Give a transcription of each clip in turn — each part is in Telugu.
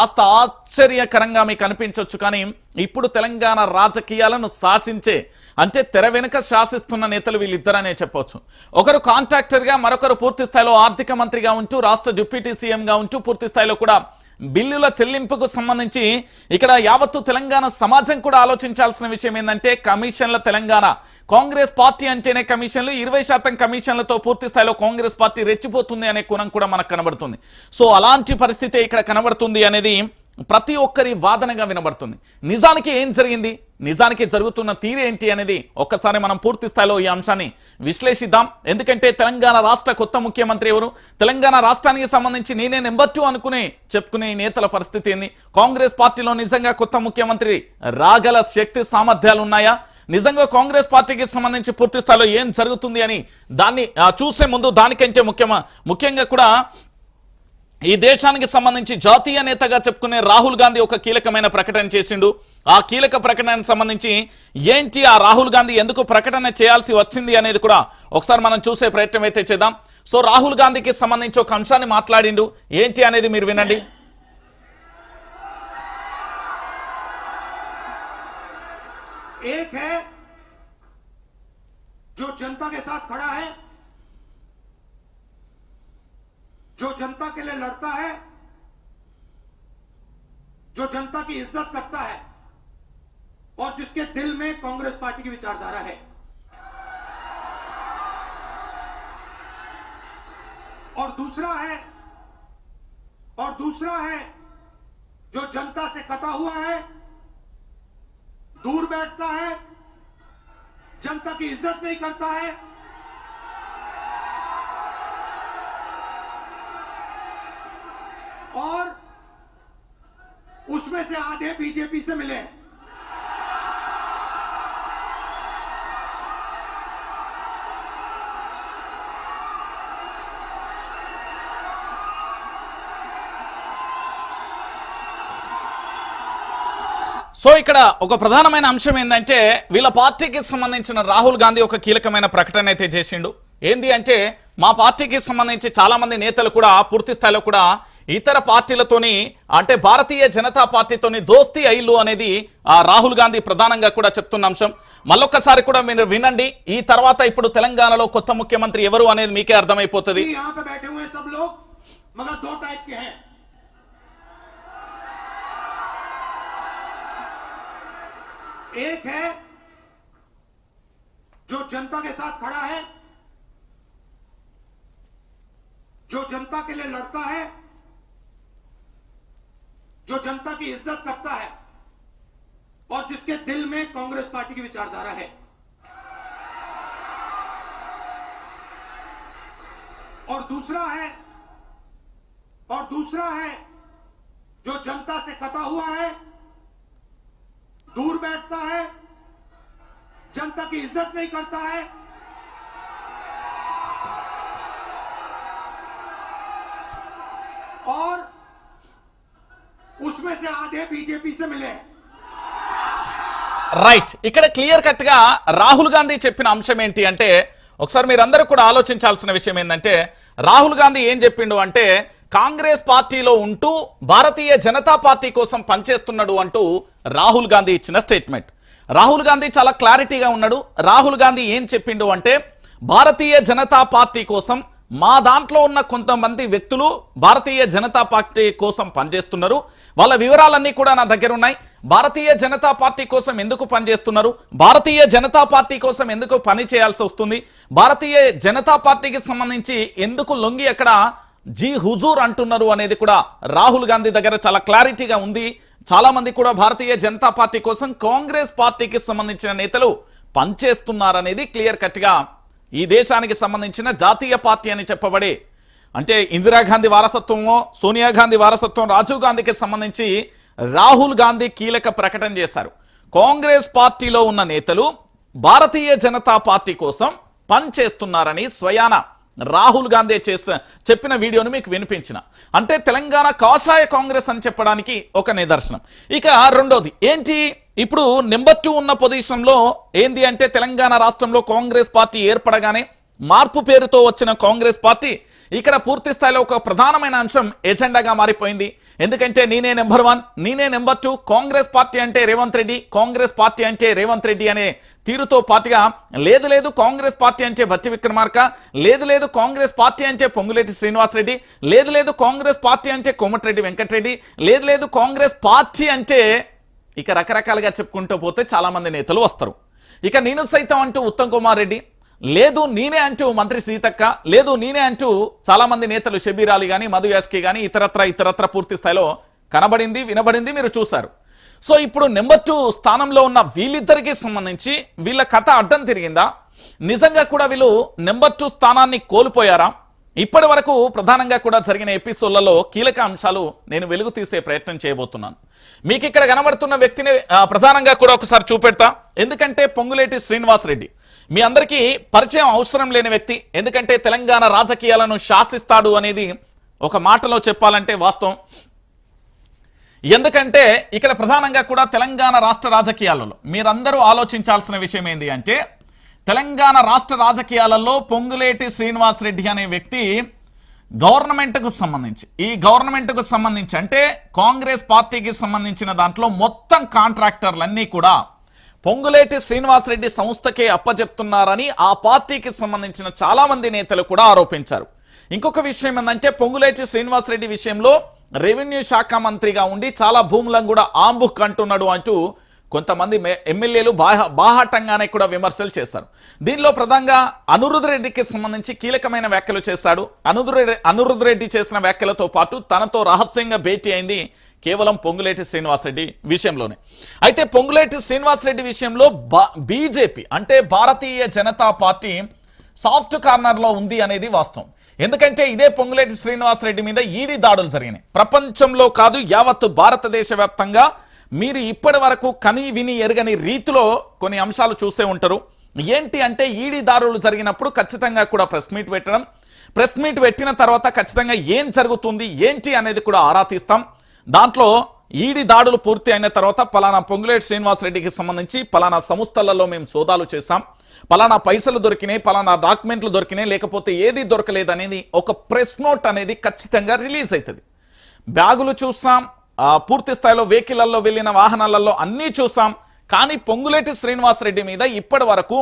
కాస్త ఆశ్చర్యకరంగా మీకు అనిపించవచ్చు కానీ ఇప్పుడు తెలంగాణ రాజకీయాలను శాసించే అంటే తెర వెనుక శాసిస్తున్న నేతలు వీళ్ళిద్దరనే చెప్పవచ్చు ఒకరు కాంట్రాక్టర్గా మరొకరు పూర్తి స్థాయిలో ఆర్థిక మంత్రిగా ఉంటూ రాష్ట్ర డిప్యూటీ సీఎంగా ఉంటూ పూర్తి స్థాయిలో కూడా బిల్లుల చెల్లింపుకు సంబంధించి ఇక్కడ యావత్తు తెలంగాణ సమాజం కూడా ఆలోచించాల్సిన విషయం ఏంటంటే కమిషన్ల తెలంగాణ. కాంగ్రెస్ పార్టీ అంటేనే కమిషన్లు ఇరవై శాతం కమిషన్లతో పూర్తి స్థాయిలో కాంగ్రెస్ పార్టీ రెచ్చిపోతుంది అనే కోణం కూడా మనకు కనబడుతుంది. సో అలాంటి పరిస్థితి ఇక్కడ కనబడుతుంది అనేది ప్రతి ఒక్కరి వాదనగా వినబడుతుంది. నిజానికి ఏం జరిగింది? నిజానికి జరుగుతున్న తీరేంటి అనేది ఒక్కసారి మనం పూర్తి స్థాయిలో ఈ అంశాన్ని విశ్లేషిద్దాం. ఎందుకంటే తెలంగాణ రాష్ట్ర కొత్త ముఖ్యమంత్రి ఎవరు? తెలంగాణ రాష్ట్రానికి సంబంధించి నేనే నెంబర్ టూ అనుకునే చెప్పుకునే ఈ నేతల పరిస్థితి ఏంది? కాంగ్రెస్ పార్టీలో నిజంగా కొత్త ముఖ్యమంత్రి రాగల శక్తి సామర్థ్యాలు ఉన్నాయా? నిజంగా కాంగ్రెస్ పార్టీకి సంబంధించి పూర్తి స్థాయిలో ఏం జరుగుతుంది అని దాన్ని ఆ, చూసే ముందు దానికంటే ముఖ్యమా? ముఖ్యంగా కూడా ఈ దేశానికి సంబంధించి జాతీయ నేతగా చెప్పుకునే రాహుల్ గాంధీ ఒక కీలకమైన ప్రకటన చేసిండు ఆ కీలక ప్రకటనకు సంబంధించి ఏంటి ఆ రాహుల్ గాంధీ ఎందుకు ప్రకటన చేయాల్సి వచ్చింది అనేది కూడా ఒకసారి మనం చూసే ప్రయత్నం అయితే చేద్దాం సో రాహుల్ గాంధీకి సంబంధించి ఒక అంశాన్ని మాట్లాడిండు ఏంటి అనేది మీరు వినండి एक है जो जनता के साथ खड़ा है जो जनता के लिए लड़ता है, जो जनता की इज़्ज़त करता है, और जिसके दिल में कांग्रेस पार्टी की विचारधारा है। और दूसरा है, और दूसरा है, जो जनता से कटा हुआ है, दूर बैठता है, जनता की इज़्ज़त नहीं करता है और उसमें से आधे बीजेपी से मिले हैं సో ఇక్కడ ఒక ప్రధానమైన అంశం ఏంటంటే వీళ్ళ పార్టీకి సంబంధించిన రాహుల్ గాంధీ ఒక కీలకమైన ప్రకటన అయితే చేసిండు ఏంది అంటే మా పార్టీకి సంబంధించి చాలా మంది నేతలు కూడా పూర్తి స్థాయిలో కూడా ఇతర పార్టీలతోని అంటే భారతీయ జనతా పార్టీతోని దోస్తీ అయిల్లు అనేది ఆ రాహుల్ గాంధీ ప్రధానంగా కూడా చెప్తున్న అంశం మళ్ళొక్కసారి కూడా మీరు వినండి ఈ తర్వాత ఇప్పుడు తెలంగాణలో కొత్త ముఖ్యమంత్రి ఎవరు అనేది మీకే అర్థమైపోతుంది यहाँ पे बैठे हुए सब लोग मगर दो टाइप के हैं एक है जो जनता के साथ खड़ा है जो जनता के लिए लड़ता है जो जनता की इज़्ज़त करता है और जिसके दिल में कांग्रेस पार्टी की विचारधारा है। और दूसरा है, और दूसरा है, जो जनता से कटा हुआ है, दूर बैठता है, जनता की इज़्ज़त नहीं करता है। और उसमें से आधे बीजेपी से मिले हैं రైట్ ఇక్కడ క్లియర్ కట్ గా రాహుల్ గాంధీ చెప్పిన అంశం ఏంటి అంటే ఒకసారి మీరందరూ కూడా ఆలోచించాల్సిన విషయం ఏంటంటే రాహుల్ గాంధీ ఏం చెప్పిండు అంటే కాంగ్రెస్ పార్టీలో ఉంటూ భారతీయ జనతా పార్టీ కోసం పనిచేస్తున్నాడు అంటూ రాహుల్ గాంధీ ఇచ్చిన స్టేట్మెంట్ రాహుల్ గాంధీ చాలా క్లారిటీగా ఉన్నాడు రాహుల్ గాంధీ ఏం చెప్పిండు అంటే భారతీయ జనతా పార్టీ కోసం మా దాంట్లో ఉన్న కొంతమంది వ్యక్తులు భారతీయ జనతా పార్టీ కోసం పనిచేస్తున్నారు. వాళ్ళ వివరాలన్నీ కూడా నా దగ్గర ఉన్నాయి. భారతీయ జనతా పార్టీ కోసం ఎందుకు పనిచేస్తున్నారు? భారతీయ జనతా పార్టీ కోసం ఎందుకు పని చేయాల్సి వస్తుంది? భారతీయ జనతా పార్టీకి సంబంధించి ఎందుకు లొంగి అక్కడ జీ హుజూర్ అంటున్నారు అనేది కూడా రాహుల్ గాంధీ దగ్గర చాలా క్లారిటీగా ఉంది. చాలా మంది కూడా భారతీయ జనతా పార్టీ కోసం కాంగ్రెస్ పార్టీకి సంబంధించిన నేతలు పనిచేస్తున్నారనేది క్లియర్ కట్గా ఈ దేశానికి సంబంధించిన జాతీయ పార్టీ అని చెప్పబడే అంటే ఇందిరాగాంధీ వారసత్వమో సోనియా గాంధీ వారసత్వం రాజీవ్ గాంధీకి సంబంధించి రాహుల్ గాంధీ కీలక ప్రకటన చేశారు. కాంగ్రెస్ పార్టీలో ఉన్న నేతలు భారతీయ జనతా పార్టీ కోసం పనిచేస్తున్నారని స్వయాన రాహుల్ గాంధీ చేస చెప్పిన వీడియోను మీకు వినిపించిన. అంటే తెలంగాణ కాషాయ కాంగ్రెస్ అని చెప్పడానికి ఒక నిదర్శనం. ఇక రెండోది ఏంటి? ఇప్పుడు నెంబర్ టూ ఉన్న పొజిషన్లో ఏంది అంటే తెలంగాణ రాష్ట్రంలో కాంగ్రెస్ పార్టీ ఏర్పడగానే మార్పు పేరుతో వచ్చిన కాంగ్రెస్ పార్టీ ఇక్కడ పూర్తి స్థాయిలో ఒక ప్రధానమైన అంశం ఎజెండాగా మారిపోయింది. ఎందుకంటే నేనే నెంబర్ వన్ నేనే నెంబర్ టూ కాంగ్రెస్ పార్టీ అంటే రేవంత్ రెడ్డి కాంగ్రెస్ పార్టీ అంటే రేవంత్ రెడ్డి అనే తీరుతో పాటుగా లేదు లేదు కాంగ్రెస్ పార్టీ అంటే భట్టి విక్రమార్క లేదు లేదు కాంగ్రెస్ పార్టీ అంటే పొంగులేటి శ్రీనివాసరెడ్డి లేదు లేదు కాంగ్రెస్ పార్టీ అంటే కోమటిరెడ్డి వెంకటరెడ్డి లేదు లేదు కాంగ్రెస్ పార్టీ అంటే ఇక రకరకాలుగా చెప్పుకుంటూ పోతే చాలామంది నేతలు వస్తారు. ఇక నేను సైతం అంటూ ఉత్తమ్ కుమార్ రెడ్డి లేదు నేనే అంటూ మంత్రి సీతక్క లేదు నేనే అంటూ చాలా మంది నేతలు షబీర్ అలీ కానీ మధు యాస్కి కానీ ఇతరత్ర ఇతరత్ర పూర్తి స్థాయిలో కనబడింది వినబడింది మీరు చూశారు. సో ఇప్పుడు నెంబర్ టూ స్థానంలో ఉన్న వీళ్ళిద్దరికీ సంబంధించి వీళ్ళ కథ అడ్డం తిరిగిందా? నిజంగా కూడా వీళ్ళు నెంబర్ టూ స్థానాన్ని కోల్పోయారా? ఇప్పటి వరకు ప్రధానంగా కూడా జరిగిన ఎపిసోడ్లలో కీలక అంశాలు నేను వెలుగు తీసే ప్రయత్నం చేయబోతున్నాను. మీకు ఇక్కడ కనబడుతున్న వ్యక్తిని ప్రధానంగా కూడా ఒకసారి చూపెడతా. ఎందుకంటే పొంగులేటి శ్రీనివాస్ రెడ్డి. మీ అందరికీ పరిచయం అవసరం లేని వ్యక్తి. ఎందుకంటే తెలంగాణ రాజకీయాలను శాసిస్తాడు అనేది ఒక మాటలో చెప్పాలంటే వాస్తవం. ఎందుకంటే ఇక్కడ ప్రధానంగా కూడా తెలంగాణ రాష్ట్ర రాజకీయాలలో మీరందరూ ఆలోచించాల్సిన విషయం ఏంటి అంటే తెలంగాణ రాష్ట్ర రాజకీయాలలో పొంగులేటి శ్రీనివాస్ రెడ్డి అనే వ్యక్తి గవర్నమెంట్కు సంబంధించి. ఈ గవర్నమెంట్కు సంబంధించి అంటే కాంగ్రెస్ పార్టీకి సంబంధించిన దాంట్లో మొత్తం కాంట్రాక్టర్లన్నీ కూడా పొంగులేటి శ్రీనివాసరెడ్డి సంస్థకే అప్పజెప్తున్నారని ఆ పార్టీకి సంబంధించిన చాలా మంది నేతలు కూడా ఆరోపించారు. ఇంకొక విషయం ఏంటంటే పొంగులేటి శ్రీనివాసరెడ్డి విషయంలో రెవెన్యూ శాఖ మంత్రిగా ఉండి చాలా భూములను కూడా ఆంబుక్ అంటున్నాడు అంటూ కొంతమంది ఎమ్మెల్యేలు బాహ బాహాటంగానే కూడా విమర్శలు చేశారు. దీనిలో ప్రధానంగా అనురుద్ రెడ్డికి సంబంధించి కీలకమైన వ్యాఖ్యలు చేశాడు. అనురుద్ రెడ్డి రెడ్డి చేసిన వ్యాఖ్యలతో పాటు తనతో రహస్యంగా భేటీ అయింది కేవలం పొంగులేటి శ్రీనివాసరెడ్డి విషయంలోనే. అయితే పొంగులేటి శ్రీనివాసరెడ్డి విషయంలో బీజేపీ అంటే భారతీయ జనతా పార్టీ సాఫ్ట్ కార్నర్లో ఉంది అనేది వాస్తవం. ఎందుకంటే ఇదే పొంగులేటి శ్రీనివాసరెడ్డి మీద ఈడీ దాడులు జరిగినాయి. ప్రపంచంలో కాదు యావత్తు భారతదేశ వ్యాప్తంగా మీరు ఇప్పటి వరకు కని విని ఎరగని రీతిలో కొన్ని అంశాలు చూసే ఉంటారు. ఏంటి అంటే ఈడీ దారులు జరిగినప్పుడు ఖచ్చితంగా కూడా ప్రెస్ మీట్ పెట్టడం. ప్రెస్ మీట్ పెట్టిన తర్వాత ఖచ్చితంగా ఏం జరుగుతుంది ఏంటి అనేది కూడా ఆరా తీస్తాం. దాంట్లో ఈడీ దాడులు పూర్తి అయిన తర్వాత పలానా పొంగులేటి శ్రీనివాసరెడ్డికి సంబంధించి పలానా సంస్థలలో మేము సోదాలు చేశాం. పలానా పైసలు దొరికినాయి పలానా డాక్యుమెంట్లు దొరికినాయి లేకపోతే ఏది దొరకలేదు అనేది ఒక ప్రెస్ నోట్ అనేది ఖచ్చితంగా రిలీజ్ అవుతుంది. బ్యాగులు చూస్తాం పూర్తి స్థాయిలో వెహికల్లో వెళ్ళిన వాహనాలలో అన్నీ చూసాం. కానీ పొంగులేటి శ్రీనివాసరెడ్డి మీద ఇప్పటి వరకు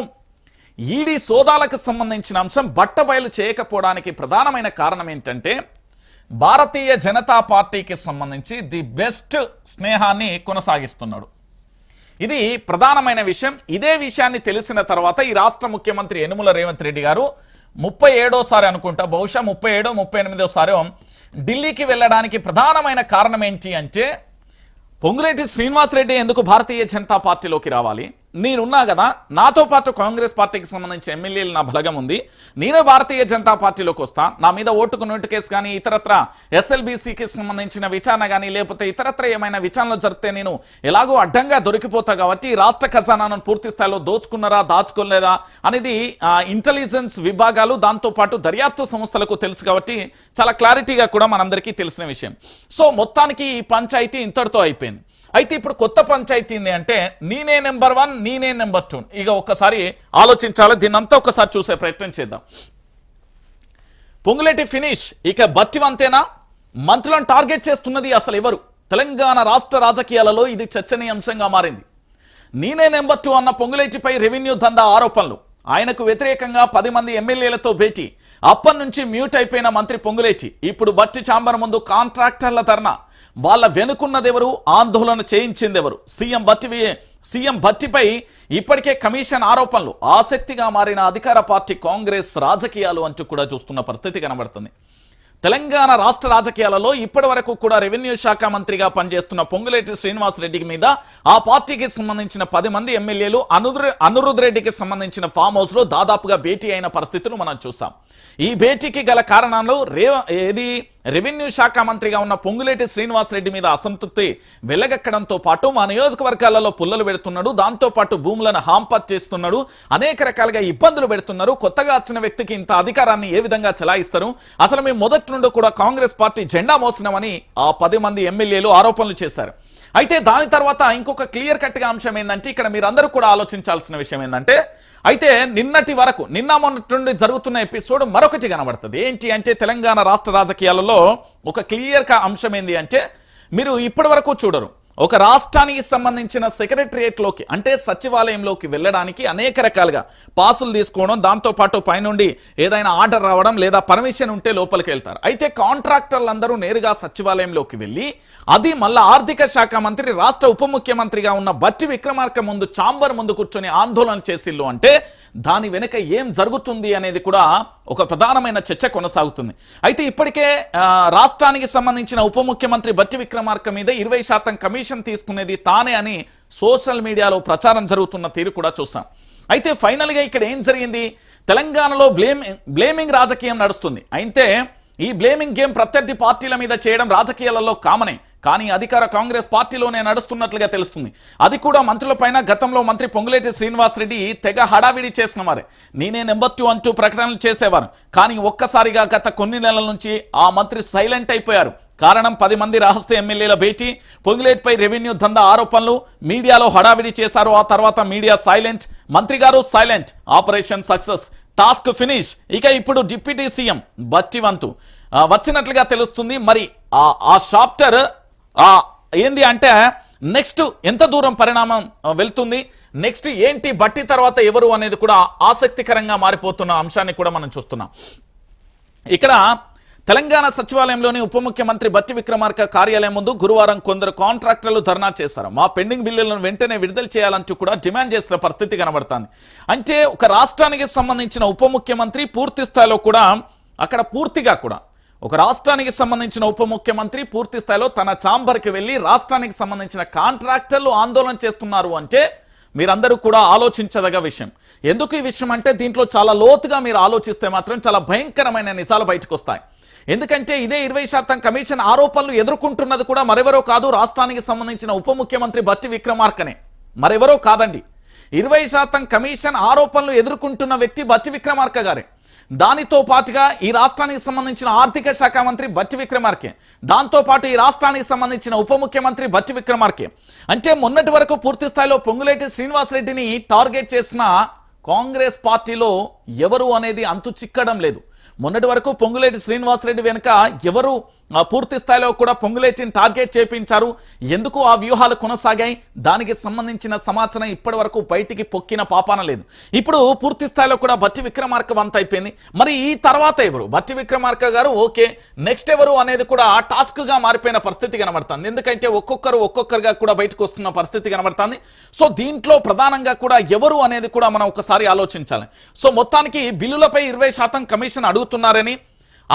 ఈడీ సోదాలకు సంబంధించిన అంశం బట్టబయలు చేయకపోవడానికి ప్రధానమైన కారణం ఏంటంటే భారతీయ జనతా పార్టీకి సంబంధించి ది బెస్ట్ స్నేహాన్ని కొనసాగిస్తున్నాడు. ఇది ప్రధానమైన విషయం. ఇదే విషయాన్ని తెలిసిన తర్వాత ఈ రాష్ట్ర ముఖ్యమంత్రి యనుమల రేవంత్ రెడ్డి గారు ముప్పై ఏడోసారి అనుకుంటా బహుశా ముప్పై ఏడో ముప్పై ఎనిమిదోసారో ఢిల్లీకి వెళ్ళడానికి ప్రధానమైన కారణం ఏంటి అంటే పొంగులేటి శ్రీనివాసరెడ్డి ఎందుకు భారతీయ జనతా పార్టీలోకి రావాలి? నేనున్నా కదా నాతో పాటు కాంగ్రెస్ పార్టీకి సంబంధించిన ఎమ్మెల్యేలు నా బలగం ఉంది. నేనే భారతీయ జనతా పార్టీలోకి వస్తా. నా మీద ఓటుకు నోటు కేసు కానీ ఇతరత్ర ఎస్ఎల్బీసీకి సంబంధించిన విచారణ కానీ లేకపోతే ఇతరత్ర ఏమైనా విచారణలు జరిపితే నేను ఎలాగో అడ్డంగా దొరికిపోతా కాబట్టి రాష్ట్ర ఖజానాను పూర్తి స్థాయిలో దోచుకున్నారా దాచుకోలేదా అనేది ఇంటెలిజెన్స్ విభాగాలు దాంతోపాటు దర్యాప్తు సంస్థలకు తెలుసు కాబట్టి చాలా క్లారిటీగా కూడా మనందరికీ తెలిసిన విషయం. సో మొత్తానికి ఈ పంచాయతీ ఇంతటితో అయిపోయింది. అయితే ఇప్పుడు కొత్త పంచాయతీ ఏంది అంటే నేనే నెంబర్ వన్ నేనే నెంబర్ టూ. ఇక ఒక్కసారి ఆలోచించాలి దీన్నంతా ఒకసారి చూసే ప్రయత్నం చేద్దాం. పొంగులేటి ఫినిష్ ఇక బట్టివంతేనా మంత్రులను టార్గెట్ చేస్తున్నది అసలు ఎవరు? తెలంగాణ రాష్ట్ర రాజకీయాలలో ఇది చర్చనీయాంశంగా మారింది. నేనే నెంబర్ టూ అన్న పొంగులేటిపై రెవెన్యూ దందా ఆరోపణలు. ఆయనకు వ్యతిరేకంగా పది మంది ఎమ్మెల్యేలతో భేటీ. అప్పటి నుంచి మ్యూట్ అయిపోయిన మంత్రి పొంగులేటి. ఇప్పుడు బట్టి చాంబర్ ముందు కాంట్రాక్టర్ల ధర్నా. వాళ్ళ వెనుకున్నదెవరు? ఆందోళన చేయించిందెవరు? సీఎం భట్టి సీఎం భట్టిపై ఇప్పటికే కమిషన్ ఆరోపణలు. ఆసక్తిగా మారిన అధికార పార్టీ కాంగ్రెస్ రాజకీయాలు అంటూ కూడా చూస్తున్న పరిస్థితి కనబడుతుంది. తెలంగాణ రాష్ట్ర రాజకీయాలలో ఇప్పటి వరకు కూడా రెవెన్యూ శాఖ మంత్రిగా పనిచేస్తున్న పొంగులేటి శ్రీనివాసరెడ్డికి మీద ఆ పార్టీకి సంబంధించిన పది మంది ఎమ్మెల్యేలు అనురు అనురుద్ రెడ్డికి సంబంధించిన ఫామ్ హౌస్లో దాదాపుగా భేటీ అయిన పరిస్థితులు మనం చూసాం ఈ భేటీకి గల కారణాలు రే ఏది? రెవెన్యూ శాఖ మంత్రిగా ఉన్న పొంగులేటి శ్రీనివాస్ రెడ్డి మీద అసంతృప్తి వెలగక్కడంతో పాటు మా నియోజకవర్గాలలో పుల్లలు పెడుతున్నాడు దాంతో పాటు భూములను హాంపర్ చేస్తున్నాడు అనేక రకాలుగా ఇబ్బందులు పెడుతున్నారు. కొత్తగా వచ్చిన వ్యక్తికి ఇంత అధికారాన్ని ఏ విధంగా చెలాయిస్తారు? అసలు మేము మొదటి నుండి కూడా కాంగ్రెస్ పార్టీ జెండా మోసినామని ఆ పది మంది ఎమ్మెల్యేలు ఆరోపణలు చేశారు. అయితే దాని తర్వాత ఇంకొక క్లియర్ కట్గా అంశం ఏంటంటే ఇక్కడ మీరందరూ కూడా ఆలోచించాల్సిన విషయం ఏంటంటే అయితే నిన్నటి వరకు నిన్న మొన్నటి నుండి జరుగుతున్న ఎపిసోడ్ మరొకటి కనబడుతుంది. ఏంటి అంటే తెలంగాణ రాష్ట్ర రాజకీయాలలో ఒక క్లియర్గా అంశం ఏంది అంటే మీరు ఇప్పటి వరకు చూడరు. ఒక రాష్ట్రానికి సంబంధించిన సెక్రటరియట్లోకి అంటే సచివాలయంలోకి వెళ్ళడానికి అనేక రకాలుగా పాసులు తీసుకోవడం దాంతో పాటు పైనుండి ఏదైనా ఆర్డర్ రావడం లేదా పర్మిషన్ ఉంటే లోపలికి వెళ్తారు. అయితే కాంట్రాక్టర్లు అందరూ నేరుగా సచివాలయంలోకి వెళ్ళి అది మళ్ళా ఆర్థిక శాఖ మంత్రి రాష్ట్ర ఉప ముఖ్యమంత్రిగా ఉన్న బట్టి విక్రమార్క ముందు చాంబర్ ముందు కూర్చొని ఆందోళన చేసిల్లు అంటే దాని వెనుక ఏం జరుగుతుంది అనేది కూడా ఒక ప్రధానమైన చర్చ కొనసాగుతుంది. అయితే ఇప్పటికే రాష్ట్రానికి సంబంధించిన ఉప ముఖ్యమంత్రి బట్టి విక్రమార్క మీద ఇరవై శాతం కమిషన్ తీసుకునేది తానే అని సోషల్ మీడియాలో ప్రచారం జరుగుతున్న తీరు కూడా చూసాం. అయితే ఫైనల్గా ఇక్కడ ఏం జరిగింది? తెలంగాణలో బ్లేమ్ బ్లేమింగ్ రాజకీయం నడుస్తుంది. అయితే ఈ బ్లేమింగ్ గేమ్ ప్రత్యర్థి పార్టీల మీద చేయడం రాజకీయాలలో కామనే. కానీ అధికార కాంగ్రెస్ పార్టీలోనే నడుస్తున్నట్లుగా తెలుస్తుంది. అది కూడా మంత్రులపైన గతంలో మంత్రి పొంగులేటి శ్రీనివాసరెడ్డి తెగ హడావిడి చేసిన వారే. నేనే నెంబర్ టూ అంటూ ప్రకటనలు చేసేవారు. కానీ ఒక్కసారిగా గత కొన్ని నెలల నుంచి ఆ మంత్రి సైలెంట్ అయిపోయారు. కారణం పది మంది రహస్య ఎమ్మెల్యేల భేటీ. పొంగులేటిపై రెవెన్యూ దందా ఆరోపణలు. మీడియాలో హడావిడి చేశారు. ఆ తర్వాత మీడియా సైలెంట్. మంత్రి గారు silent. Operation success. Task finish. ఇక ఇప్పుడు డిప్యూటీ సీఎం బట్టివంతు వచ్చినట్లుగా తెలుస్తుంది. మరి ఆ ఆ ఆ ఏంది అంటే నెక్స్ట్ ఎంత దూరం పరిణామం వెళ్తుంది? నెక్స్ట్ ఏంటి? బట్టి తర్వాత ఎవరు అనేది కూడా ఆసక్తికరంగా మారిపోతున్న అంశాన్ని కూడా మనం చూస్తున్నాం. ఇక్కడ తెలంగాణ సచివాలయంలోని ఉప ముఖ్యమంత్రి బట్టి విక్రమార్క కార్యాలయం ముందు గురువారం కొందరు కాంట్రాక్టర్లు ధర్నా చేశారు. మా పెండింగ్ బిల్లులను వెంటనే విడుదల చేయాలంటూ కూడా డిమాండ్ చేసిన పరిస్థితి కనబడుతుంది. అంటే ఒక రాష్ట్రానికి సంబంధించిన ఉప ముఖ్యమంత్రి పూర్తి స్థాయిలో కూడా అక్కడ పూర్తిగా కూడా ఒక రాష్ట్రానికి సంబంధించిన ఉప ముఖ్యమంత్రి పూర్తి స్థాయిలో తన ఛాంబర్కి వెళ్ళి రాష్ట్రానికి సంబంధించిన కాంట్రాక్టర్లు ఆందోళన చేస్తున్నారు అంటే మీరందరూ కూడా ఆలోచించదగ విషయం. ఎందుకు ఈ విషయం అంటే దీంట్లో చాలా లోతుగా మీరు ఆలోచిస్తే మాత్రం చాలా భయంకరమైన నిజాలు బయటకు వస్తాయి. ఎందుకంటే ఇదే ఇరవై శాతం కమిషన్ ఆరోపణలు ఎదుర్కొంటున్నది కూడా మరెవరో కాదు రాష్ట్రానికి సంబంధించిన ఉప ముఖ్యమంత్రి బట్టి విక్రమార్కనే. మరెవరో కాదండి. ఇరవై శాతం కమిషన్ ఆరోపణలు ఎదుర్కొంటున్న వ్యక్తి బట్టి విక్రమార్క గారే. దానితో పాటుగా ఈ రాష్ట్రానికి సంబంధించిన ఆర్థిక శాఖ మంత్రి బట్టి విక్రమార్కే. దాంతోపాటు ఈ రాష్ట్రానికి సంబంధించిన ఉప ముఖ్యమంత్రి బట్టి విక్రమార్కే. అంటే మొన్నటి వరకు పూర్తి స్థాయిలో పొంగులేటి శ్రీనివాసరెడ్డిని టార్గెట్ చేసిన కాంగ్రెస్ పార్టీలో ఎవరు అనేది అంతు చిక్కడం లేదు. మొన్నటి వరకు పొంగులేటి శ్రీనివాసరెడ్డి వెనుక ఎవరు పూర్తి స్థాయిలో కూడా పొంగులేటిని టార్గెట్ చేపించారు. ఎందుకు ఆ వ్యూహాలు కొనసాగాయి? దానికి సంబంధించిన సమాచారం ఇప్పటి వరకు బయటికి పొక్కిన పాపాన లేదు. ఇప్పుడు పూర్తి స్థాయిలో కూడా బట్టి విక్రమార్క వంత అయిపోయింది. మరి ఈ తర్వాత ఎవరు? బట్టి విక్రమార్క గారు ఓకే. నెక్స్ట్ ఎవరు అనేది కూడా టాస్క్గా మారిపోయిన పరిస్థితి కనబడుతుంది. ఎందుకంటే ఒక్కొక్కరు ఒక్కొక్కరుగా కూడా బయటకు వస్తున్న పరిస్థితి కనబడుతుంది. సో దీంట్లో ప్రధానంగా కూడా ఎవరు అనేది కూడా మనం ఒకసారి ఆలోచించాలి. సో మొత్తానికి బిల్లులపై ఇరవై శాతం కమిషన్ అడుగుతున్నారని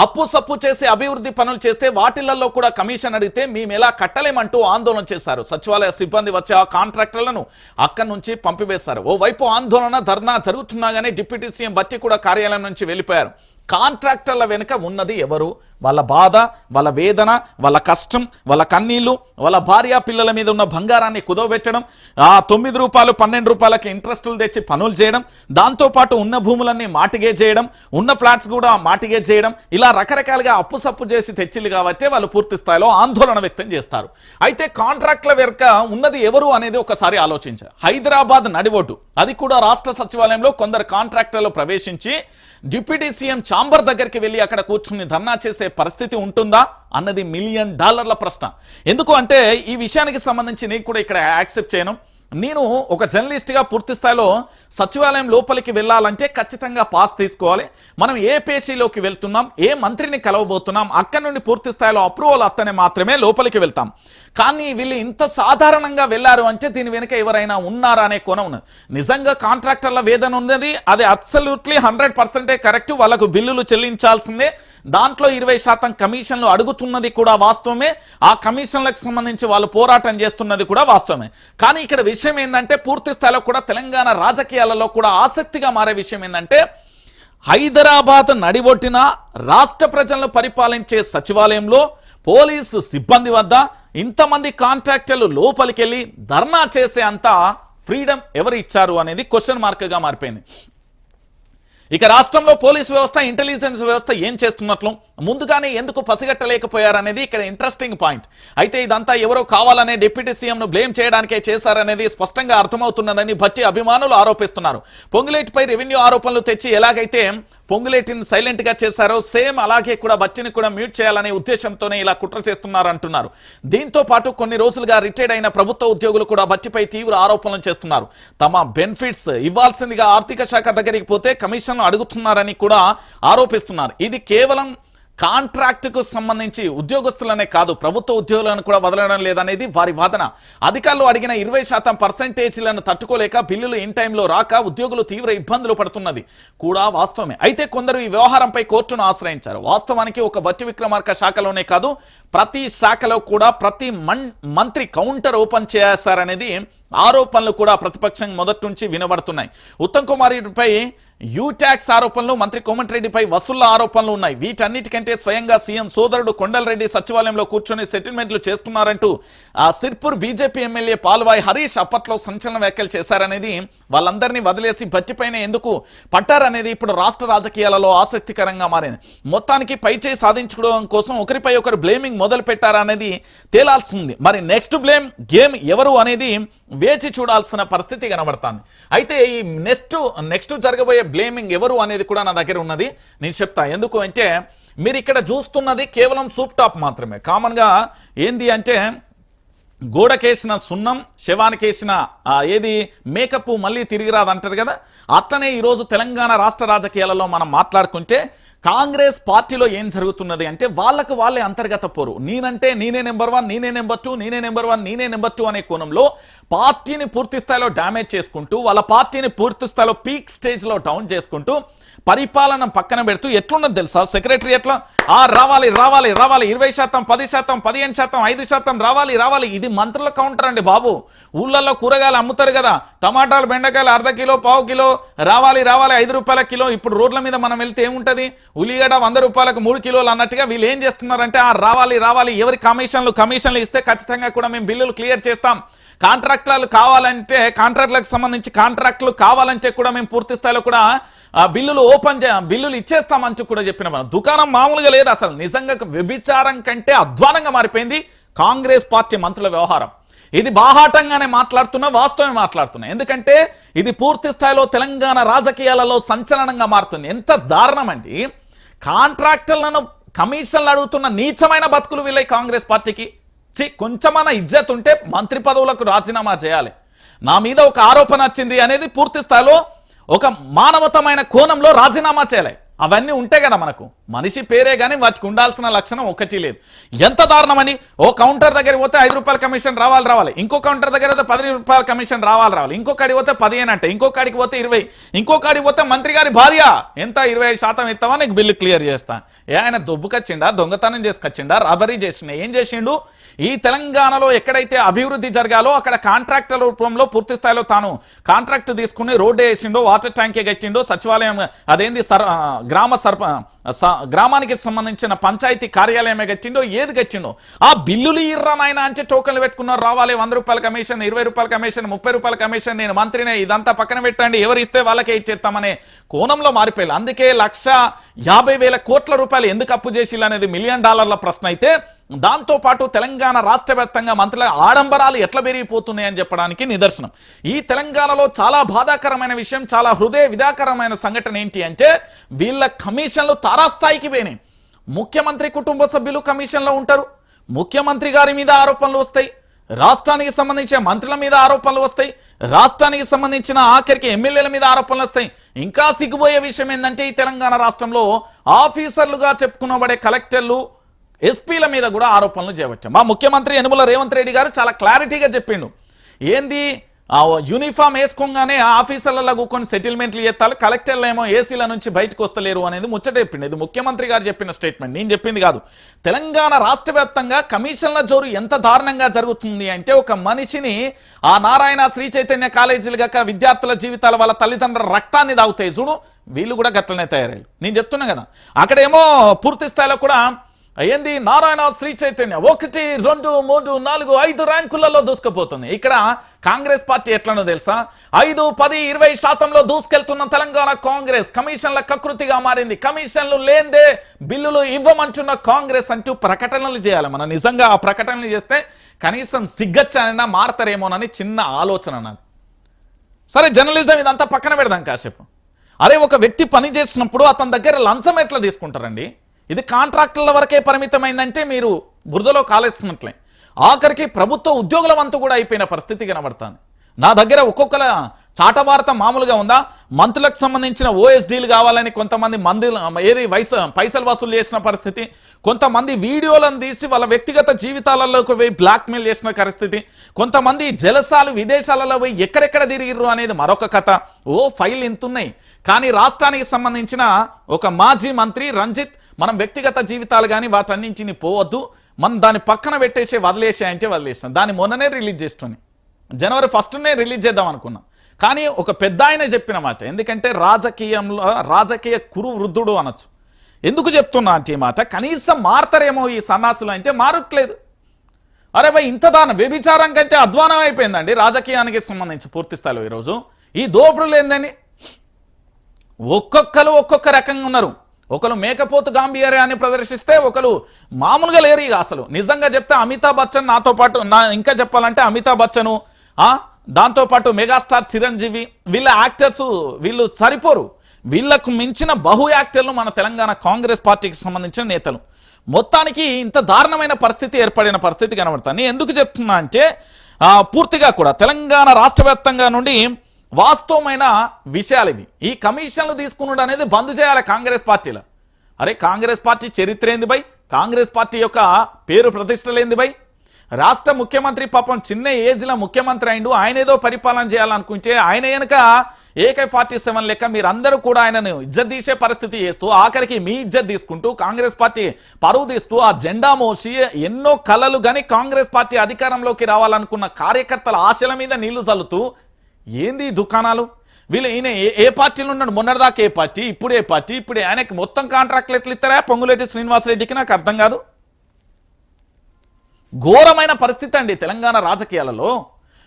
అప్పు సప్పు చేసి అభివృద్ధి పనులు చేస్తే వాటిలలో కూడా కమిషన్ అడిగితే మేము ఎలా కట్టలేమంటూ ఆందోళన చేశారు. సచివాలయ సిబ్బంది వచ్చే ఆ కాంట్రాక్టర్లను అక్కడి నుంచి పంపివేశారు. ఓవైపు ఆందోళన ధర్నా జరుగుతున్నాగానే డిప్యూటీ సీఎం బట్టి కూడా కార్యాలయం నుంచి వెళ్ళిపోయారు. కాంట్రాక్టర్ల వెనుక ఉన్నది ఎవరు? వాళ్ళ బాధ వాళ్ళ వేదన వాళ్ళ కష్టం వాళ్ళ కన్నీళ్ళు వాళ్ళ భార్య పిల్లల మీద ఉన్న బంగారాన్ని కుదవబెట్టడం ఆ తొమ్మిది రూపాయలు పన్నెండు రూపాయలకి ఇంట్రెస్టులు తెచ్చి పనులు చేయడం దాంతోపాటు ఉన్న భూములన్నీ మాటిగే చేయడం ఉన్న ఫ్లాట్స్ కూడా మాటిగే చేయడం ఇలా రకరకాలుగా అప్పు సప్పు చేసి తెచ్చిల్లు కాబట్టి వాళ్ళు పూర్తి స్థాయిలో ఆందోళన వ్యక్తం చేస్తారు. అయితే కాంట్రాక్ట్ల వెనుక ఉన్నది ఎవరు అనేది ఒకసారి ఆలోచించారు హైదరాబాద్ నడివోటు అది కూడా రాష్ట్ర సచివాలయంలో కొందరు కాంట్రాక్టర్లు ప్రవేశించి డిప్యూటీ సీఎం చాంబర్ దగ్గరికి వెళ్ళి అక్కడ కూర్చుని ధర్నా చేసే పరిస్థితి ఉంటుందా అన్నది మిలియన్ డాలర్ల ప్రశ్న. ఎందుకు అంటే ఈ విషయానికి సంబంధించి నేను కూడా ఇక్కడ యాక్సెప్ట్ చేయను. నేను ఒక జర్నలిస్ట్గా పూర్తి స్థాయిలో సచివాలయం లోపలికి వెళ్ళాలంటే ఖచ్చితంగా పాస్ తీసుకోవాలి. మనం ఏ పేషీలోకి వెళ్తున్నాం ఏ మంత్రిని కలవబోతున్నాం అక్కడి నుండి పూర్తి స్థాయిలో అప్రూవల్ అత్తనే మాత్రమే లోపలికి వెళ్తాం. కానీ వీళ్ళు ఇంత సాధారణంగా వెళ్ళారు అంటే దీని వెనుక ఎవరైనా ఉన్నారా అనే కోణం ఉన్నది. నిజంగా కాంట్రాక్టర్ల వేదన ఉన్నది అది అబ్సల్యూట్లీ హండ్రెడ్ పర్సెంటే కరెక్ట్ వాళ్ళకు బిల్లులు చెల్లించాల్సిందే. దాంట్లో ఇరవై శాతం కమిషన్లు అడుగుతున్నది కూడా వాస్తవమే ఆ కమిషన్లకు సంబంధించి వాళ్ళు పోరాటం చేస్తున్నది కూడా వాస్తవమే. కానీ ఇక్కడ విషయం ఏంటంటే పూర్తి స్థాయిలో కూడా తెలంగాణ రాజకీయాలలో కూడా ఆసక్తిగా మారే విషయం ఏంటంటే హైదరాబాద్ నడిబొట్టిన రాష్ట్ర ప్రజలను పరిపాలించే సచివాలయంలో పోలీసు సిబ్బంది వద్ద ఇంతమంది కాంట్రాక్టర్లు లోపలికి వెళ్ళి ధర్నా చేసే అంత ఫ్రీడమ్ ఎవరు ఇచ్చారు అనేది క్వశ్చన్ మార్క్గా మారిపోయింది. ఇక రాష్ట్రంలో పోలీస్ వ్యవస్థ ఇంటెలిజెన్స్ వ్యవస్థ ఏం చేస్తున్నట్లు? ముందుగానే ఎందుకు పసిగట్టలేకపోయారనేది ఇక్కడ ఇంట్రెస్టింగ్ పాయింట్ అయితే ఇదంతా ఎవరో కావాలనే డిప్యూటీ సీఎంను బ్లేమ్ చేయడానికే చేశారనేది స్పష్టంగా అర్థమవుతున్నదని భట్టి అభిమానులు ఆరోపిస్తున్నారు. పొంగులేటిపై రెవెన్యూ ఆరోపణలు తెచ్చి ఎలాగైతే పొంగులేటిని సైలెంట్గా చేశారో సేమ్ అలాగే కూడా బట్టిని కూడా మ్యూట్ చేయాలనే ఉద్దేశంతోనే ఇలా కుట్ర చేస్తున్నారు అంటున్నారు దీంతో పాటు కొన్ని రోజులుగా రిటైర్డ్ అయిన ప్రభుత్వ ఉద్యోగులు కూడా బచ్చిపై తీవ్ర ఆరోపణలు చేస్తున్నారు. తమ బెనిఫిట్స్ ఇవ్వాల్సిందిగా ఆర్థిక శాఖ దగ్గరికి పోతే కమిషన్ అడుగుతున్నారని కూడా ఆరోపిస్తున్నారు. ఇది కేవలం కాంట్రాక్టుకు సంబంధించి ఉద్యోగస్తులనే కాదు ప్రభుత్వ ఉద్యోగులను కూడా వదలడం లేదనేది వారి వాదన. అధికారులు అడిగిన ఇరవై శాతం పర్సంటేజీలను తట్టుకోలేక బిల్లులు ఇన్ టైంలో రాక ఉద్యోగులు తీవ్ర ఇబ్బందులు పడుతున్నది కూడా వాస్తవమే. అయితే కొందరు ఈ వ్యవహారంపై కోర్టును ఆశ్రయించారు. వాస్తవానికి ఒక బట్టి విక్రమార్క శాఖలోనే కాదు ప్రతి శాఖలో కూడా ప్రతి మంత్రి కౌంటర్ ఓపెన్ చేస్తారనేది ఆరోపణలు కూడా ప్రతిపక్షం మొదటి నుంచి వినబడుతున్నాయి. ఉత్తమ్ కుమార్ పై యూ ట్యాక్స్ ఆరోపణలు మంత్రి కోమటిరెడ్డిపై వసూళ్ళ ఆరోపణలు ఉన్నాయి. వీటన్నిటికంటే స్వయంగా సీఎం సోదరుడు కొండలరెడ్డి సచివాలయంలో కూర్చొని సెటిల్మెంట్లు చేస్తున్నారంటూ ఆ సిర్పూర్ బీజేపీ ఎమ్మెల్యే పాల్వాయ్ హరీష్ అప్పట్లో సంచలన వ్యాఖ్యలు చేశారనేది వాళ్ళందరినీ వదిలేసి బట్టిపైన ఎందుకు పట్టారనేది ఇప్పుడు రాష్ట్ర రాజకీయాలలో ఆసక్తికరంగా మారింది. మొత్తానికి పైచేయి సాధించుకోవడం కోసం ఒకరిపై ఒకరు బ్లేమింగ్ మొదలు పెట్టారనేది తేలాల్సి ఉంది. మరి నెక్స్ట్ బ్లేమ్ గేమ్ ఎవరు అనేది వేచి చూడాల్సిన పరిస్థితి కనబడుతుంది. అయితే ఈ నెక్స్ట్ నెక్స్ట్ జరగబోయే బ్లేమింగ్ ఎవరు అనేది కూడా నా దగ్గర ఉన్నది. నేను చెప్తా. ఎందుకు అంటే మీరు ఇక్కడ చూస్తున్నది కేవలం సూప్ టాప్ మాత్రమే. కామన్గా ఏంది అంటే గోడకేసిన సున్నం శవానికేసిన ఏది మేకప్ మళ్ళీ తిరిగి రాదంటారు కదా? అట్లనే ఈరోజు తెలంగాణ రాష్ట్ర రాజకీయాలలో మనం మాట్లాడుకుంటే కాంగ్రెస్ పార్టీలో ఏం జరుగుతున్నది అంటే వాళ్ళకు వాళ్ళే అంతర్గత పోరు. నేనంటే నేనే నెంబర్ వన్ నేనే నెంబర్ టూ నేనే నెంబర్ వన్ నేనే నెంబర్ టూ అనే కోణంలో పార్టీని పూర్తి స్థాయిలో డ్యామేజ్ చేసుకుంటూ వాళ్ళ పార్టీని పూర్తి స్థాయిలో పీక్ స్టేజ్లో డౌన్ చేసుకుంటూ పరిపాలన పక్కన పెడుతూ ఎట్లున్నది తెలుసా? సెక్రటరీ ఎట్లా? ఆ రావాలి రావాలి రావాలి. ఇరవై శాతం పది శాతం పదిహేను శాతం ఐదు శాతం రావాలి రావాలి. ఇది మంత్రుల కౌంటర్ అండి బాబు. ఊళ్ళల్లో కూరగాయలు అమ్ముతారు కదా. టమాటాలు బెండకాయలు అర్ధ కిలో పావు కిలో రావాలి రావాలి ఐదు రూపాయల కిలో. ఇప్పుడు రోడ్ల మీద మనం వెళ్తే ఏముంటుంది? ఉల్లిగడ్డ వంద రూపాయలకు మూడు కిలోలు అన్నట్టుగా వీళ్ళు ఏం చేస్తున్నారంటే ఆ రావాలి రావాలి. ఎవరి కమిషన్లు కమిషన్లు ఇస్తే ఖచ్చితంగా కూడా మేము బిల్లులు క్లియర్ చేస్తాం. కాంట్రాక్టులు కావాలంటే కాంట్రాక్టులకు సంబంధించి కాంట్రాక్టులు కావాలంటే కూడా మేము పూర్తి స్థాయిలో కూడా ఆ బిల్లులు ఓపెన్ చే బిల్లులు ఇచ్చేస్తామని కూడా చెప్పిన మనం. దుకాణం మామూలుగా లేదు అసలు. నిజంగా వ్యభిచారం కంటే అధ్వానంగా మారిపోయింది కాంగ్రెస్ పార్టీ మంత్రుల వ్యవహారం. ఇది బాహాటంగానే మాట్లాడుతున్నా వాస్తవమే మాట్లాడుతున్నా. ఎందుకంటే ఇది పూర్తి స్థాయిలో తెలంగాణ రాజకీయాలలో సంచలనంగా మారుతుంది. ఎంత దారుణం అండి కాంట్రాక్టర్లను కమిషన్లు అడుగుతున్న నీచమైన బతుకులు వీళ్ళై కాంగ్రెస్ పార్టీకి. చి కొంచెమన్నా ఇజ్జత్ ఉంటే మంత్రి పదవులకు రాజీనామా చేయాలి. నా మీద ఒక ఆరోపణ వచ్చింది అనేది పూర్తి స్థాయిలో ఒక మానవతమైన కోణంలో రాజీనామా చేయాలి. అవన్నీ ఉంటాయి కదా మనకు. మనిషి పేరే కానీ వాటికి ఉండాల్సిన లక్షణం ఒకటి లేదు. ఎంత దారుణమని? ఓ కౌంటర్ దగ్గర పోతే ఐదు రూపాయల కమిషన్ రావాలి రావాలి. ఇంకో కౌంటర్ దగ్గర పోతే పది రూపాయల కమిషన్ రావాలి రావాలి. ఇంకో కాడికి పోతే పదిహేను అంటే ఇంకో కాడికి పోతే ఇరవై. ఇంకో కాడికి పోతే మంత్రి గారి భార్య. ఎంత? ఇరవై ఐదు శాతం ఇస్తావా? నీకు బిల్లు క్లియర్ చేస్తా. ఏ ఆయన దొబ్బుకొచ్చిండా దొంగతనం చేసుకొచ్చిండా రాబరీ చేసిండా? ఏం చేసిండు? ఈ తెలంగాణలో ఎక్కడైతే అభివృద్ధి జరగాలో అక్కడ కాంట్రాక్టర్ రూపంలో పూర్తి స్థాయిలో తాను కాంట్రాక్ట్ తీసుకుని రోడ్డు వేసిండో వాటర్ ట్యాంకే కట్టిండో సచివాలయం అదేంది సర్ గ్రామ సర్ప స- గ్రామానికి సంబంధించిన పంచాయతీ కార్యాలయమే గచ్చిండో ఏది గచ్చిండో ఆ బిల్లులు ఇర్రా నాయన అంటే టోకన్లు పెట్టుకున్నారు. రావాలి వంద రూపాయల కమిషన్ ఇరవై రూపాయల కమిషన్ ముప్పై రూపాయల కమిషన్. నేను మంత్రినే ఇదంతా పక్కన పెట్టండి. ఎవరు ఇస్తే వాళ్ళకే ఇచ్చేస్తామనే కోణంలో మారిపోయారు. అందుకే లక్ష యాభై వేల కోట్ల రూపాయలు ఎందుకు అప్పు చేసిల్లు అనేది మిలియన్ డాలర్ల ప్రశ్న అయితే దాంతోపాటు తెలంగాణ రాష్ట్ర వ్యాప్తంగా మంత్రుల ఆడంబరాలు ఎట్లా పెరిగిపోతున్నాయని చెప్పడానికి నిదర్శనం. ఈ తెలంగాణలో చాలా బాధాకరమైన విషయం చాలా హృదయ విధాకరమైన సంఘటన ఏంటి అంటే వీళ్ళ కమిషన్లు తారాస్థాయికి పోయినాయి. ముఖ్యమంత్రి కుటుంబ సభ్యులు కమిషన్లో ఉంటారు. ముఖ్యమంత్రి గారి మీద ఆరోపణలు వస్తాయి. రాష్ట్రానికి సంబంధించిన మంత్రుల మీద ఆరోపణలు వస్తాయి. రాష్ట్రానికి సంబంధించిన ఆఖరికి ఎమ్మెల్యేల మీద ఆరోపణలు వస్తాయి. ఇంకా సిగ్గుపోయే విషయం ఏంటంటే ఈ తెలంగాణ రాష్ట్రంలో ఆఫీసర్లుగా చెప్పుకునబడే కలెక్టర్లు ఎస్పీల మీద కూడా ఆరోపణలు చేయవచ్చు మా ముఖ్యమంత్రి యనుమల రేవంత్ రెడ్డి గారు చాలా క్లారిటీగా చెప్పిండు. ఏంది? ఆ యూనిఫామ్ వేసుకోగానే ఆఫీసర్లలో కూర్చొని సెటిల్మెంట్లు చేస్తారు కలెక్టర్లు ఏమో ఏసీల నుంచి బయటకు వస్తలేరు అనేది ముచ్చట చెప్పింది ఇది ముఖ్యమంత్రి గారు చెప్పిన స్టేట్మెంట్ నేను చెప్పింది కాదు. తెలంగాణ రాష్ట్ర వ్యాప్తంగా కమిషన్ల జోరు ఎంత దారుణంగా జరుగుతుంది అంటే ఒక మనిషిని ఆ నారాయణ శ్రీ చైతన్య కాలేజీలు గక విద్యార్థుల జీవితాల వాళ్ళ తల్లిదండ్రుల రక్తాన్ని తాగుతాయి. చూడు వీళ్ళు కూడా గట్లనే తయారయ్యారు. నేను చెప్తున్నా కదా. అక్కడేమో పూర్తి స్థాయిలో కూడా అయ్యింది నారాయణ శ్రీ చైతన్య. ఒకటి రెండు మూడు నాలుగు ఐదు ర్యాంకులలో దూసుకుపోతుంది. ఇక్కడ కాంగ్రెస్ పార్టీ ఎట్లనో తెలుసా? ఐదు పది ఇరవై శాతంలో దూసుకెళ్తున్న తెలంగాణ కాంగ్రెస్ కమిషన్ల కకృతిగా మారింది. కమిషన్లు లేందే బిల్లులు ఇవ్వమంటున్న కాంగ్రెస్ అంటూ ప్రకటనలు చేయాలి. మనం నిజంగా ఆ ప్రకటనలు చేస్తే కనీసం సిగ్గచ్చానైనా మారతారేమోనని చిన్న ఆలోచన నాకు సరే జర్నలిజం ఇదంతా పక్కన పెడదాం కాసేపు. అరే ఒక వ్యక్తి పని చేసినప్పుడు అతని దగ్గర లంచం ఎట్లా తీసుకుంటారండి? ఇది కాంట్రాక్టుల వరకే పరిమితమైందంటే మీరు బురదలో కాలేస్తున్నట్లే. ఆఖరికి ప్రభుత్వ ఉద్యోగుల వంతు కూడా అయిపోయిన పరిస్థితి కనబడుతుంది. నా దగ్గర ఒక్కొక్కల చాటవార్త మామూలుగా ఉందా? మంత్రులకు సంబంధించిన ఓఎస్డీలు కావాలని కొంతమంది మంది ఏది వయసు పైసలు వసూలు చేసిన పరిస్థితి కొంతమంది వీడియోలను తీసి వాళ్ళ వ్యక్తిగత జీవితాలలోకి పోయి బ్లాక్మెయిల్ చేసిన పరిస్థితి కొంతమంది జలసాలు విదేశాలలో పోయి ఎక్కడెక్కడ తిరిగిర్రు అనేది మరొక కథ. ఓ ఫైల్ ఇంతున్నాయి. కానీ రాష్ట్రానికి సంబంధించిన ఒక మాజీ మంత్రి రంజిత్ మనం వ్యక్తిగత జీవితాలు కానీ వాటన్నింటిని పోవద్దు. మనం దాన్ని పక్కన పెట్టేసి వదిలేసే అంటే వదిలేసాం దాన్ని మొన్ననే రిలీజ్ చేస్తుంది జనవరి ఫస్ట్నే రిలీజ్ చేద్దాం అనుకున్నాం. కానీ ఒక పెద్ద ఆయన చెప్పిన మాట ఎందుకంటే రాజకీయంలో రాజకీయ కురు వృద్ధుడు అనొచ్చు. ఎందుకు చెప్తున్నా అంటే ఈ మాట కనీసం మారతారేమో ఈ సన్నాసులు అంటే మారట్లేదు. అరే భయ్ ఇంత దానం వ్యభిచారం కంటే అధ్వానం అయిపోయిందండి రాజకీయానికి సంబంధించి పూర్తి స్థాయిలో ఈరోజు. ఈ దోపుడు లేదని ఒక్కొక్కరు ఒక్కొక్క రకంగా ఉన్నారు. ఒకరు మేకపోతు గాంభీర్యాన్ని ప్రదర్శిస్తే ఒకరు మామూలుగా లేరు ఇక అసలు. నిజంగా చెప్తే అమితాబ్ బచ్చన్ నాతో పాటు నా ఇంకా చెప్పాలంటే అమితాబ్ బచ్చను దాంతోపాటు మెగాస్టార్ చిరంజీవి వీళ్ళ యాక్టర్స్ వీళ్ళు సరిపోరు. వీళ్ళకు మించిన బహు యాక్టర్లు మన తెలంగాణ కాంగ్రెస్ పార్టీకి సంబంధించిన నేతలు. మొత్తానికి ఇంత దారుణమైన పరిస్థితి ఏర్పడిన పరిస్థితి కనబడుతుంది. ఎందుకు చెప్తున్నా అంటే పూర్తిగా కూడా తెలంగాణ రాష్ట్ర నుండి వాస్తవమైన విషయాలు ఇవి. ఈ కమిషన్లు తీసుకున్నాడు అనేది బంద్ చేయాలి కాంగ్రెస్ పార్టీలో. అరే కాంగ్రెస్ పార్టీ చరిత్ర ఏంది బై? కాంగ్రెస్ పార్టీ యొక్క పేరు ప్రతిష్టలేంది బై? రాష్ట్ర ముఖ్యమంత్రి పాపం చిన్న ఏజ్లో ముఖ్యమంత్రి అయిండు. ఆయన ఏదో పరిపాలన చేయాలనుకుంటే ఆయన వెనుక ఏకే ఫార్టీ సెవెన్ లెక్క మీరందరూ కూడా ఆయనను ఇజ్జత్ తీసే పరిస్థితి చేస్తూ ఆఖరికి మీ ఇజ్జత్ తీసుకుంటూ కాంగ్రెస్ పార్టీ పరువు తీస్తూ ఆ జెండా మోసి ఎన్నో కళలు కానీ కాంగ్రెస్ పార్టీ అధికారంలోకి రావాలనుకున్న కార్యకర్తల ఆశల మీద నీళ్ళు చల్లుతూ ఏంది దుకాణాలు? వీళ్ళు ఈయన ఏ ఏ పార్టీలో ఉన్నాడు? మొన్నటిదాకా ఏ పార్టీ? ఇప్పుడు ఏ పార్టీ? ఇప్పుడు ఆయనకి మొత్తం కాంట్రాక్ట్లు ఎట్లు ఇస్తారా? పొంగులేటి శ్రీనివాసరెడ్డికి నాకు అర్థం కాదు. ఘోరమైన పరిస్థితి అండి తెలంగాణ రాజకీయాలలో.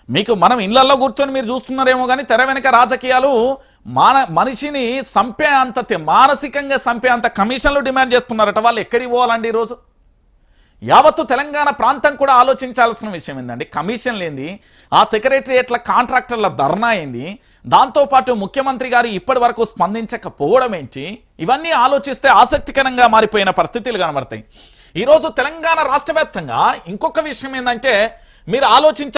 మీకు మనం ఇళ్ళలో కూర్చొని మీరు చూస్తున్నారేమో కానీ తెర వెనక రాజకీయాలు మాన మనిషిని సంపే అంత తె- మానసికంగా సంపే అంత కమిషన్లు డిమాండ్ చేస్తున్నారట. వాళ్ళు ఎక్కడికి పోవాలండి ఈరోజు? యావత్తు తెలంగాణ ప్రాంతం కూడా ఆలోచించాల్సిన విషయం ఏందండి? కమిషన్ లేని ఆ సెక్రటరియట్ల కాంట్రాక్టర్ల ధర్నా ఏంది దాంతోపాటు ముఖ్యమంత్రి గారు ఇప్పటి వరకు స్పందించకపోవడం ఏంటి? ఇవన్నీ ఆలోచిస్తే ఆసక్తికరంగా మారిపోయిన పరిస్థితులు కనబడతాయి. ఈరోజు తెలంగాణ రాష్ట్ర వ్యాప్తంగా ఇంకొక విషయం ఏంటంటే మీరు ఆలోచించ